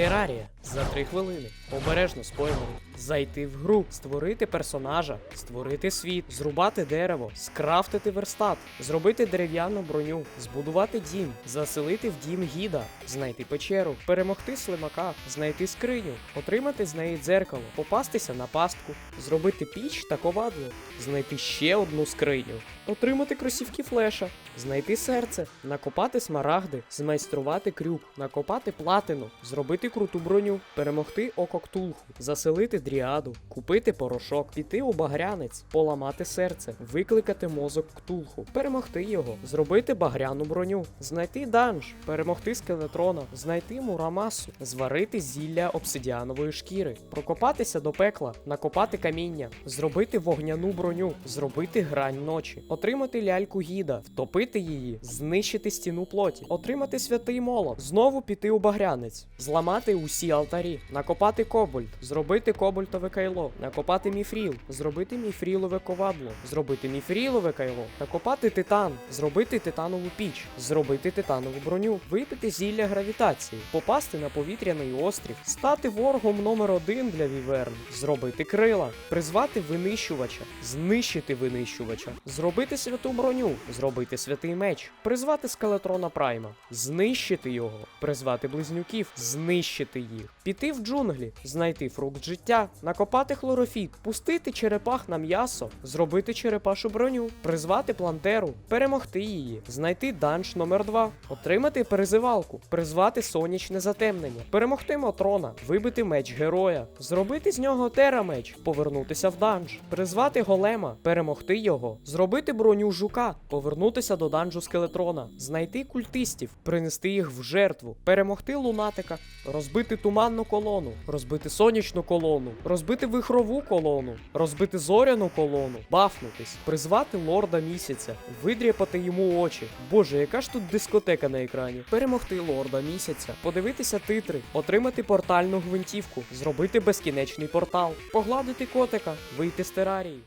Терарія за 3 хвилини. Обережно спойлери. Зайти в гру, створити персонажа, створити світ, зрубати дерево, скрафтити верстат, зробити дерев'яну броню, збудувати дім, заселити в дім гіда, знайти печеру, перемогти слимака, знайти скриню, отримати з неї дзеркало, попастися на пастку, зробити піч та ковадло, знайти ще одну скриню, отримати кросівки флеша, знайти серце, накопати смарагди, змайструвати крюк, накопати платину, зробити круту броню, перемогти око ктулху, заселити дріаду, купити порошок, піти у багрянець, поламати серце, викликати мозок ктулху, перемогти його, зробити багряну броню, знайти данж, перемогти скелетрона, знайти мурамасу, зварити зілля обсидіанової шкіри, прокопатися до пекла, накопати каміння, зробити вогняну броню, зробити грань ночі, отримати ляльку гіда, втопити її, знищити стіну плоті, отримати святий молот, знову піти у багрянець, зламати усі алтарі, накопати кобальт, зробити кобальтове кайло, накопати міфріл, зробити міфрілове ковадло, зробити міфрілове кайло, накопати титан, зробити титанову піч, зробити титанову броню, випити зілля гравітації, попасти на повітряний острів, стати ворогом номер один для віверн, зробити крила, призвати винищувача, знищити винищувача, зробити святу броню, зробити святий меч, призвати скелетрона Прайма, знищити його, призвати близнюків, знищити їх, піти в джунглі, знайти фрукт життя, накопати хлорофіт, пустити черепах на м'ясо, зробити черепашу броню, призвати плантеру, перемогти її, знайти данж номер 2 отримати перезивалку, призвати сонячне затемнення, перемогти Мотрона, вибити меч героя, зробити з нього терамеч, повернутися в данж, призвати голема, перемогти його, зробити броню жука, повернутися до данжу скелетрона, знайти культистів, принести їх в жертву, перемогти лунатика, розбити туманну колону, розбити сонячну колону, розбити вихрову колону, розбити зоряну колону, бафнутись, призвати лорда місяця, видряпати йому очі. Боже, яка ж тут дискотека на екрані? Перемогти лорда місяця, подивитися титри, отримати портальну гвинтівку, зробити безкінечний портал, погладити котика, вийти з терарії.